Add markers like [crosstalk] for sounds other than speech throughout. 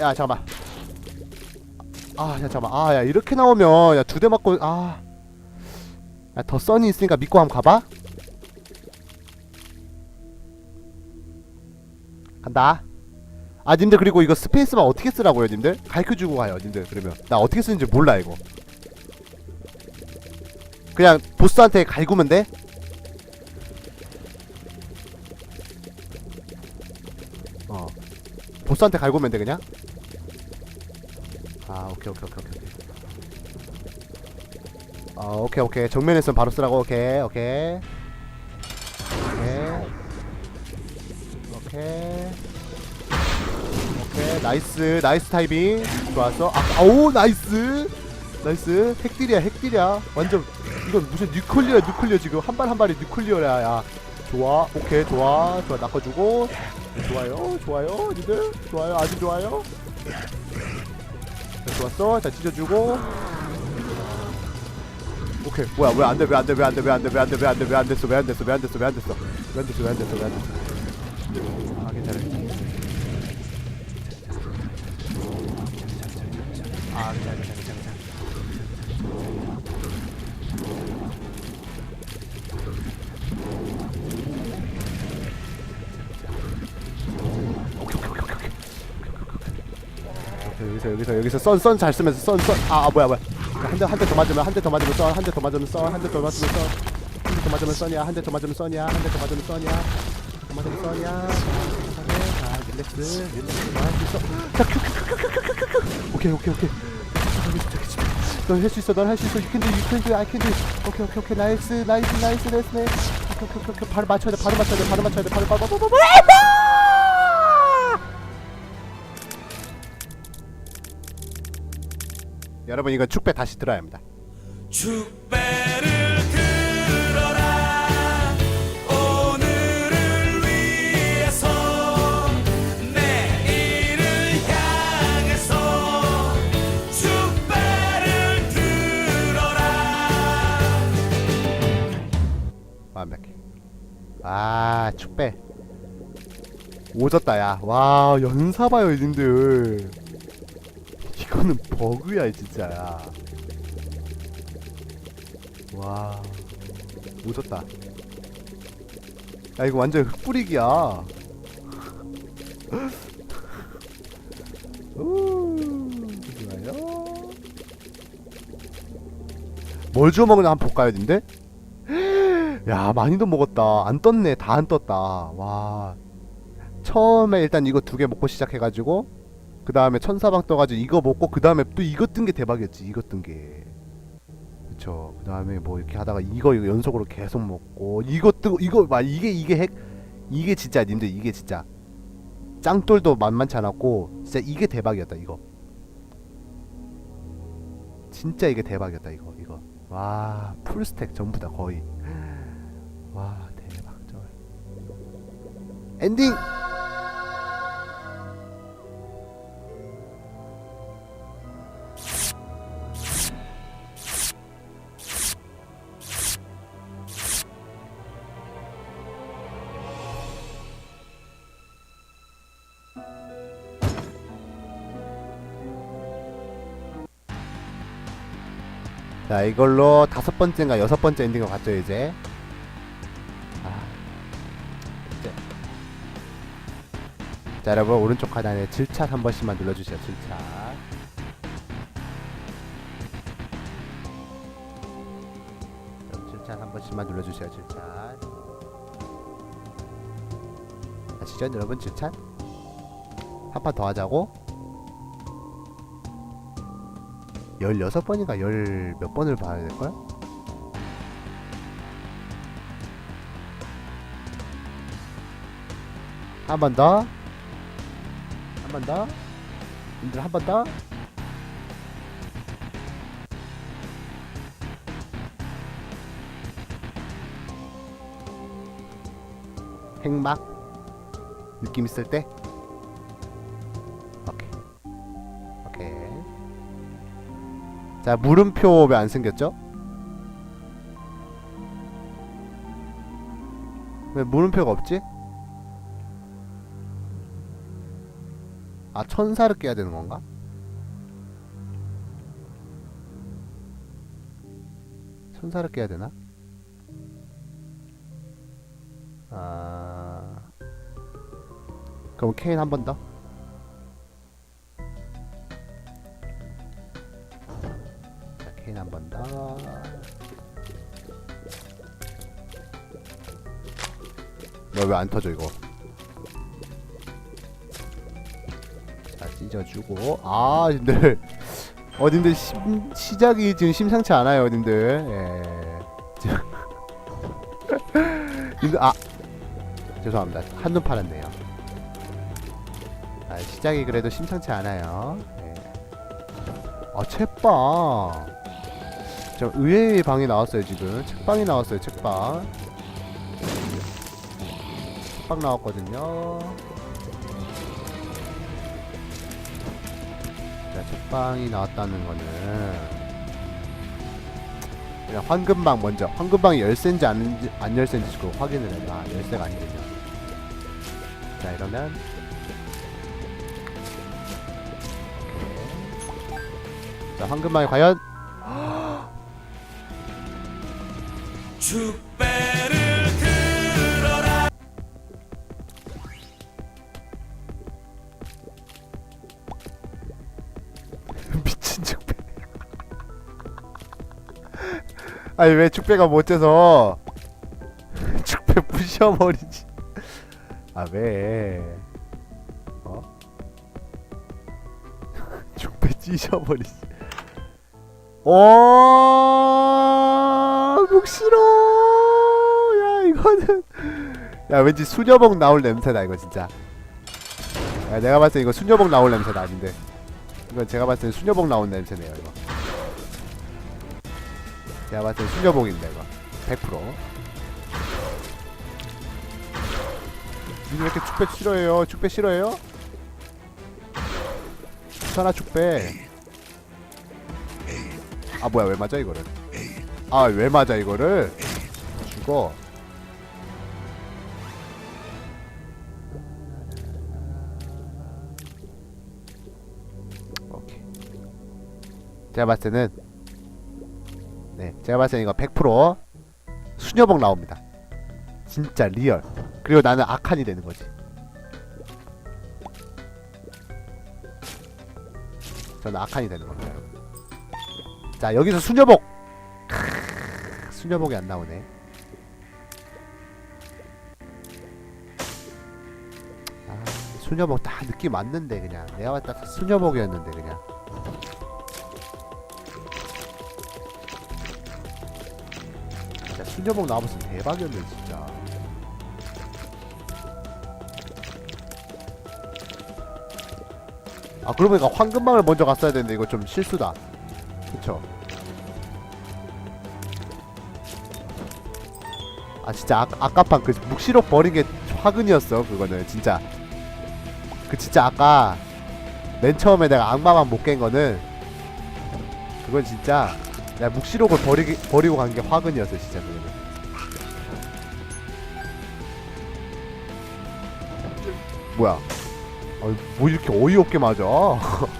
야 잠깐만. 아야 잠깐만. 아야 이렇게 나오면 야 두 대 맞고 아야더 써니 있으니까 믿고 한번 가봐. 간다. 아 님들 그리고 이거 스페이스만 어떻게 쓰라고요 님들? 가르쳐주고 가요 님들 그러면. 나 어떻게 쓰는지 몰라 이거. 그냥 보스한테 갈구면 돼? 어. 보스한테 갈구면 돼 그냥? 아 오케이 오케이 오케이 오케이 아 오케이 오케이. 정면에선 바로 쓰라고. 오케이 오케이. 오케이. 오케이. 오케이. 나이스 나이스 타이밍. 좋았어. 아, 오 나이스. 나이스. 핵딜이야 핵딜이야. 완전 이건 무슨 뉴클리어 뉴클리어 지금. 한 발 한 발이 뉴클리어야. 야 좋아. 오케이 좋아. 좋아. 낚아주고. 좋아요 좋아요. 니들? 좋아요? 아주 좋아요? 자, 좋았어 자 찢어주고 오케이 뭐야 왜 안 돼 왜 안 돼 왜 안 돼 왜 안 돼 왜 안 돼 왜 안 돼 왜 안 됐어 왜 안 됐어 왜 안 됐어 왜 안 됐어 왜 안 됐어 왜 안 됐어 왜 안 됐어 아 괜찮아 아 괜찮아 여기서 선선잘 쓰면서 선선아 뭐야 뭐야. 한 대 한 대 더 맞으면 한 대 더 맞으면 선한대 더 맞으면 선한대 더 맞으면 선한대 더 맞으면 선이야 한 대 더 맞으면 선이야 한 대 더 맞으면 선이야. 더 맞으면 큐큐큐큐큐큐큐 오케이 오케이 오케이. 넌할 수 있어 넌 할 수 있어. You can do you 오케이 오케이 오케이. 나이스 나이스 나이스 나이스 오케이 오케이 오케이 바로 맞춰야 돼 바로 맞춰야 돼 바로 맞춰야 돼. 바로 바로 바로 바로 여러분 이건 축배 다시 들어야 합니다. 축배를 들어라 오늘을 위해서 내일을 향해서 축배를 들어라 완벽해. 아 축배. 오졌다 야. 와 연사 봐요 님들. 이거는 버그야 진짜야. 와 오졌다. 야 이거 완전 흙뿌리기야. 우 [laughs] 좋아요. 뭘 주워 먹나 한번 볼까요, 님들? [gasps] 야 많이도 먹었다 안 떴네 다 안 떴다 와 처음에 일단 이거 두 개 먹고 시작해가지고 그 다음에 천사방 떠가지고 이거 먹고 그 다음에 또 이거 뜬 게 대박이었지 이거 뜬게. 그쵸. 그 다음에 뭐 이렇게 하다가 이거 이거 연속으로 계속 먹고 이거 뜨고 이거 막 이게 이게 핵 이게 진짜 님들 이게 진짜 짱돌도 만만치 않았고 진짜 이게 대박이었다 이거. 진짜 이게 대박이었다 이거 이거. 와 풀스택 전부 다 거의. 와 대박 쩔 엔딩 자 이걸로 다섯 번째인가 여섯 번째 엔딩을 갔죠 이제. 아, 이제. 자 여러분 오른쪽 하단에 질차 한 번씩만 눌러주세요 질차 질차 한 번씩만 눌러주세요 질차 아시죠 여러분 질차 한 판 더 하자고 16번인가 열몇 번을 봐야 될걸? 한 번 더. 한 번 더. 님들 한 번 더. 핵막 느낌 있을 때 자 물음표 왜 안 생겼죠? 왜 물음표가 없지? 아 천사를 깨야 되는 건가? 천사를 깨야 되나? 아 그럼 케인 한 번 더. 한 번 더. 너 왜 안 터져 이거? 자 찢어주고. 아 님들. 어 님들 심, 시작이 지금 심상치 않아요 님들. 예. [laughs] 님들 아. 죄송합니다. 한눈 팔았네요. 아 시작이 그래도 심상치 않아요. 예. 아 책방 저 의외의 방이 나왔어요 지금. 책방이 나왔어요 책방. 책방 나왔거든요. 자, 책방이 나왔다는 거는 그냥 황금방 먼저. 황금방이 열쇠인지 안, 안 열쇠인지 그거 확인을 해봐. 아, 열쇠가 아니군요. 자 이러면. 자 황금방이 과연 축배를 들어라. [laughs] 미친 축배. [laughs] 아니 왜 축배가 못해서? [laughs] 축배 부셔버리지. 아 왜? 어? 축배 찢어버리지. 오 묵시로 야 이거는. 야 왠지 수녀복 나올 냄새다 이거 진짜. 야 내가 봤을 때 이거 수녀복 나올 냄새다 아닌데. 이건 제가 봤을 때 수녀복 나온 냄새네요 이거. 제가 봤을 때 수녀복입니다 이거. 100%왜 이렇게 축배 싫어해요? 축배 싫어해요? 천하 축배. 아 뭐야 왜 맞아 이거를 아 왜 맞아 이거를? 죽어. 오케이. 제가 봤을 때는 네 제가 봤을 때는 이거 100% 수녀복 나옵니다. 진짜 리얼. 그리고 나는 악한이 되는 거지. 저는 악한이 되는 겁니다. 자 여기서 수녀복 수녀복이 안 나오네. 아 수녀복 다 느낌 왔는데 그냥. 내가 때 수녀복이었는데 그냥. 진짜 수녀복 나와봤으면 대박이었네 진짜. 아 그러고 보니까 황금방을 먼저 갔어야 되는데 이거 좀 실수다. 그쵸 아 진짜 아, 아깝한 그 묵시록 버린 게 화근이었어 그거는. 진짜. 그 진짜 아까 맨 처음에 내가 악마만 못 깬 거는 그건 진짜 내가 묵시록을 버리기, 버리고 간 게 화근이었어 진짜 그거는. 뭐야? 아, 뭐 이렇게 어이없게 맞아 [laughs]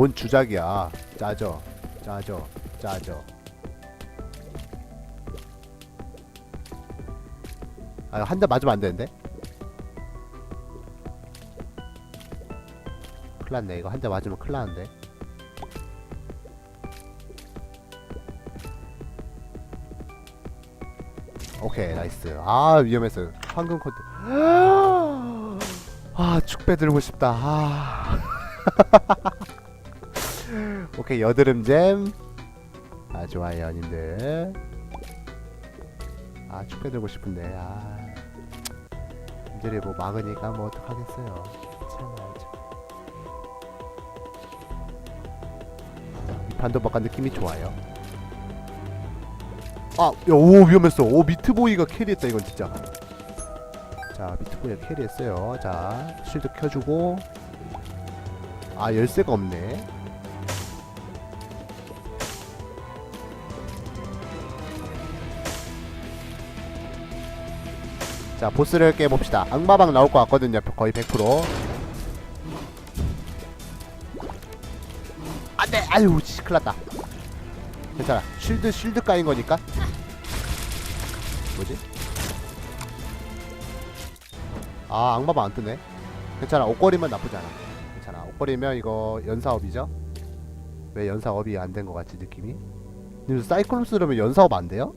뭔 주작이야. 짜져 짜져 짜져. 아 한 대 맞으면 안 되는데? 큰일 났네. 이거 한 대 맞으면 큰일 나는데. 오케이 나이스. 아 위험했어요. 황금 코드 [gasps] 아 축배 들고 싶다. 아 [laughs] 오케이 여드름잼 아 좋아요 님들 아 축배 들고 싶은데 아 님들이 뭐 막으니까 뭐 어떡하겠어요 참아 참. 이 판도 바깥 느낌이 좋아요 아, 야, 오 위험했어. 오 미트보이가 캐리했다 이건 진짜. 자, 미트보이가 캐리했어요. 자, 실드 켜주고 아 열쇠가 없네 자 보스를 깨봅시다. 악마방 나올 것 같거든요. 거의 100% 안돼! 아유 씨 큰일났다. 괜찮아. 쉴드 쉴드 까인 거니까. 뭐지? 아 악마방 안 뜨네. 괜찮아. 옷걸이면 나쁘지 않아. 괜찮아. 옷걸이면 이거 연사업이죠? 왜 연사업이 안 된 것 같지 느낌이? 님 사이클롭스 그러면 연사업 안 돼요?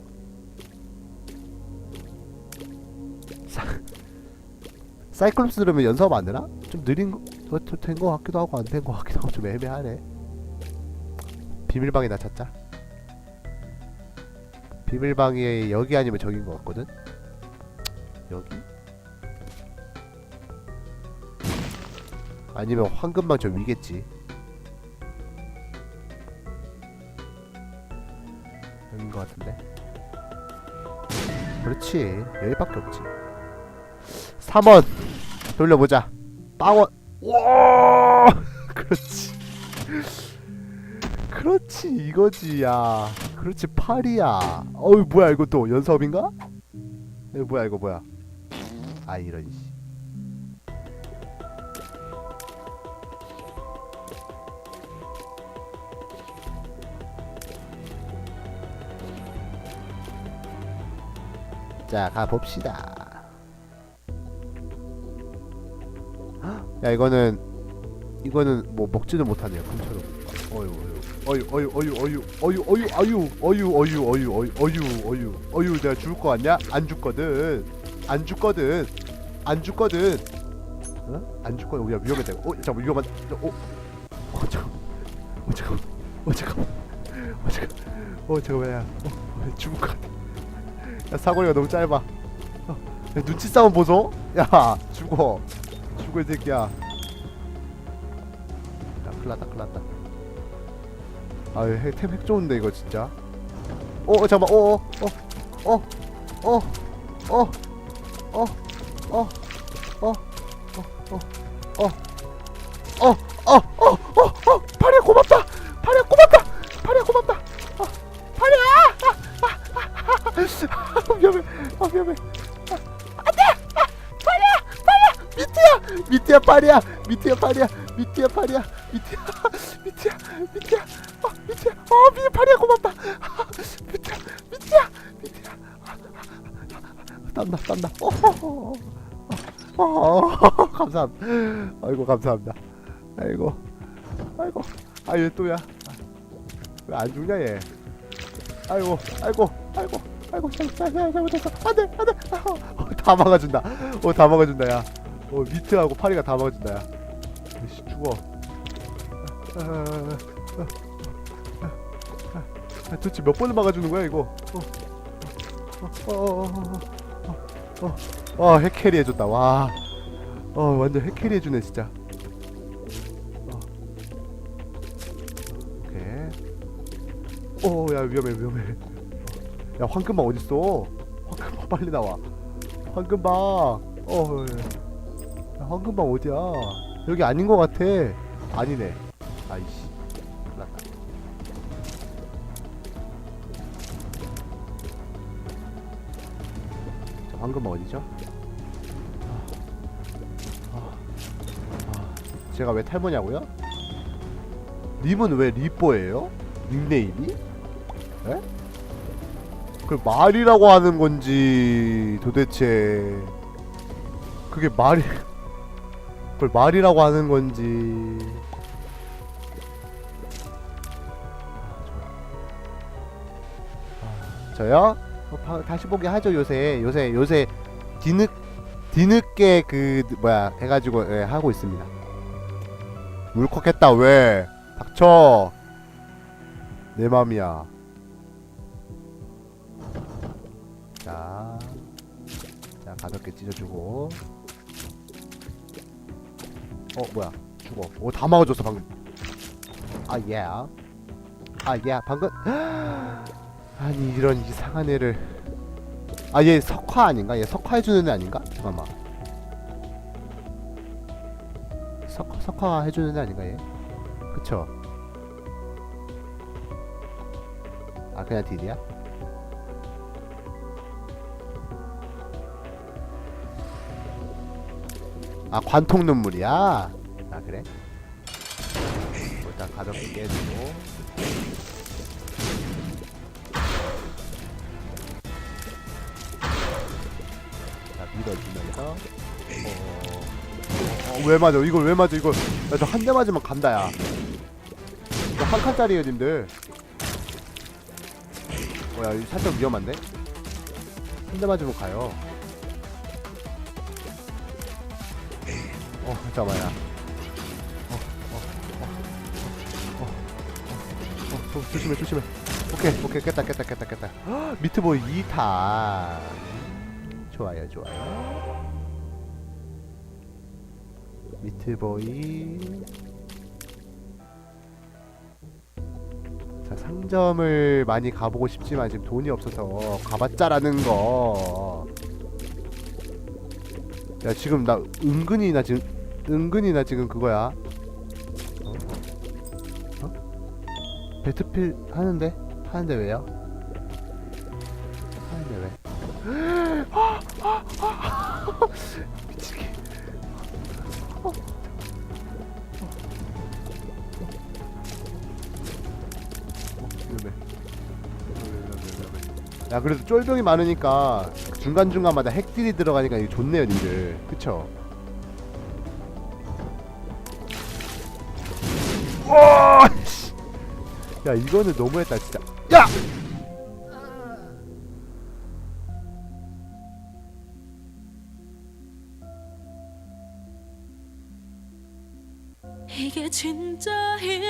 사... 사이클롭스 그러면 연사업 안 되나? 좀 느린 거, 된거 같기도 하고 안 된 거 같기도 하고 좀 애매하네. 비밀방이나 찾자. 비밀방이 여기 아니면 저긴 것 같거든? 여기? 아니면 황금방 저 위겠지. 여긴 것 같은데? 그렇지. 여기밖에 없지 3원 돌려보자. 빵원. 와! [laughs] 그렇지. 그렇지 이거지 야. 그렇지 8이야. 어이 뭐야 이거 또 연습인가? 이거 뭐야 이거 뭐야? 아 이런 씨. 자 가봅시다 야 이거는 이거는 뭐 먹지도 못하네요 금처럼 어유 어유 어유 어유 어유 어유 어유 어유 어유 어유 어유 어유 어유 어유 어유 내가 죽을 거 같냐? 안 죽거든 안 죽거든 안 죽거든 어? 안 죽거든 야 위험해 내가 어 잠깐 위험한 어? 어 잠깐 어 잠깐 어 잠깐 어 잠깐 어 잠깐만 야 어, 죽을 것 같아 야 사거리가 너무 짧아 어, 야, 눈치 싸움 보소 야 죽어 이 새끼야 야 큰일 났다 큰일 났다 아유 핵, 템핵 좋은데 이거 진짜 어, 어 잠깐만 어 어 어 어 어 어 어 어 어 어 어어어어어어어 파리야. 미트야 파리야. 미트야 파리야. 미트야 미트야 미트야 어 미트야 어 미트 파리야. 고맙다. 아, 미트야 미트야 미트야 땀나 땀나 어허허 어, 어, 감사합니다 아이고 감사합니다. 아이고. 아이고. 아얘 또야. 왜 안 죽냐 얘. 아이고 아이고 아이고. 아이고 잘잘잘 잘못했어. 안돼 안돼. 어, 다 막아준다. 어다 막아준다 야 어 미트하고 파리가 다 막아준다 야. 씨, 죽어. 아, 아, 아, 아, 아, 도대체 몇 번을 막아주는 거야 이거? 어어어어어어 어, 핵캐리 해줬다 와어 완전 핵캐리 해주네 진짜. 어. 오케이. 오야 위험해 위험해. 야 황금방 어딨어? 황금방 빨리 나와. 황금방 어 야, 황금방 어디야 여기 아닌 것 같아 아니네 아이씨 황금방 어디죠? 아, 아, 아, 제가 왜 탈모냐고요? 님은 왜 리뽀예요? 닉네임이? 에? 그 말이라고 하는 건지 도대체 그게 말이 그걸 말이라고 하는 건지. 아, 저요? 어, 바- 다시 보기 하죠 요새. 요새 요새 뒤늦 뒤늦게 그 뭐야 해가지고 예, 하고 있습니다. 울컥했다 왜? 닥쳐! 내 맘이야. 자, 자 가볍게 찢어주고. 어 뭐야? 죽어. 오다 막아줬어 방금. 아 예. 아 예. 방금. [gasps] 아니 이런 이상한 애를. 아 얘 석화 아닌가? 얘 석화 해주는 애 아닌가? 잠깐만. 석 석화 해주는 애 아닌가 얘? 그쵸? 아 그냥 딜이야? 아 관통 눈물이야? 아 그래? 뭐 일단 가볍게 깨주고. 자 밀어주면서. 어... 어, 왜 맞아? 이걸 왜 맞아? 이걸. 나저 한 대 맞으면 간다 야. 이거 한 칸짜리에요 님들. 뭐야 이거 살짝 위험한데? 한 대 맞으면 가요 어 잠깐만요 어, 어, 어, 어, 어, 어, 어, 조심해 조심해 오케이 오케이 깼다 깼다 깼다 깼다 헉, 미트보이 2탄 좋아요 좋아요 미트보이 자 상점을 많이 가보고 싶지만 지금 돈이 없어서 가봤자라는 거. 야 지금 나 은근히 나 지금 은근히 나 지금 그거야. 어? 어? 배트필 하는데 하는데 왜요? 하는데 왜? [gasps] 미치게. 야 그래도 쫄병이 많으니까 중간중간마다 핵딜이 들어가니까 이게 좋네요 님들 그쵸? 야 이거는 너무했다 진짜 야! 이게 진짜 힘